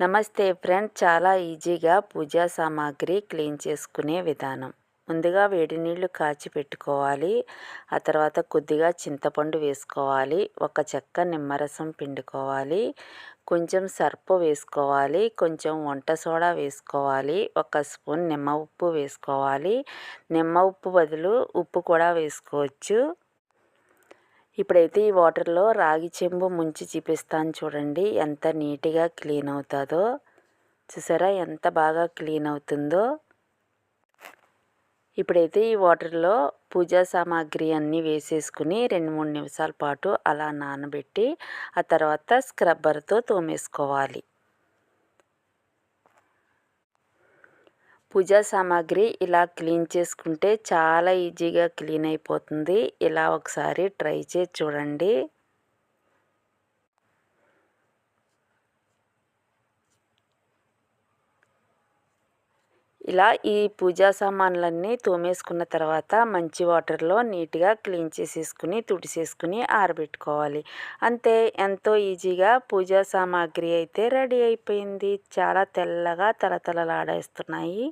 నమస్తే ఫ్రెండ్ చాలా ఈజీగా పూజా సామాగ్రి క్లీన్ చేసుకునే విధానం. ముందుగా వేడి నీళ్ళు కాచి పెట్టుకోవాలి. ఆ తర్వాత కొద్దిగా చింతపండు వేసుకోవాలి. ఒక చెక్క నిమ్మరసం పిండుకోవాలి. కొంచెం సర్పు వేసుకోవాలి. కొంచెం వంట సోడా వేసుకోవాలి. ఒక స్పూన్ నిమ్మ ఉప్పు వేసుకోవాలి. నిమ్మ ఉప్పు బదులు ఉప్పు కూడా వేసుకోవచ్చు. ఇప్పుడైతే ఈ వాటర్లో రాగి చెంబు ముంచి చూపిస్తాను చూడండి. ఎంత నీట్గా క్లీన్ అవుతుందో. చూసారా? ఎంత బాగా క్లీన్ అవుతుందో. ఇప్పుడైతే ఈ వాటర్లో పూజా సామాగ్రి అన్నీ వేసేసుకుని రెండు మూడు నిమిషాల పాటు అలా నానబెట్టి ఆ తర్వాత స్క్రబ్బర్తో తోమేసుకోవాలి. పూజా సామాగ్రి ఇలా క్లీన్ చేసుకుంటే చాలా ఈజీగా క్లీన్ అయిపోతుంది. ఇలా ఒకసారి ట్రై చేసి చూడండి. ఇలా ఈ పూజా సామాన్లన్నీ తోమేసుకున్న తర్వాత మంచి వాటర్లో నీట్గా క్లీన్ చేసేసుకుని తుడిసేసుకుని ఆరబెట్టుకోవాలి. అంతే ఎంతో ఈజీగా పూజా సామాగ్రి అయితే రెడీ అయిపోయింది. చాలా తెల్లగా తలతలలాడేస్తున్నాయి.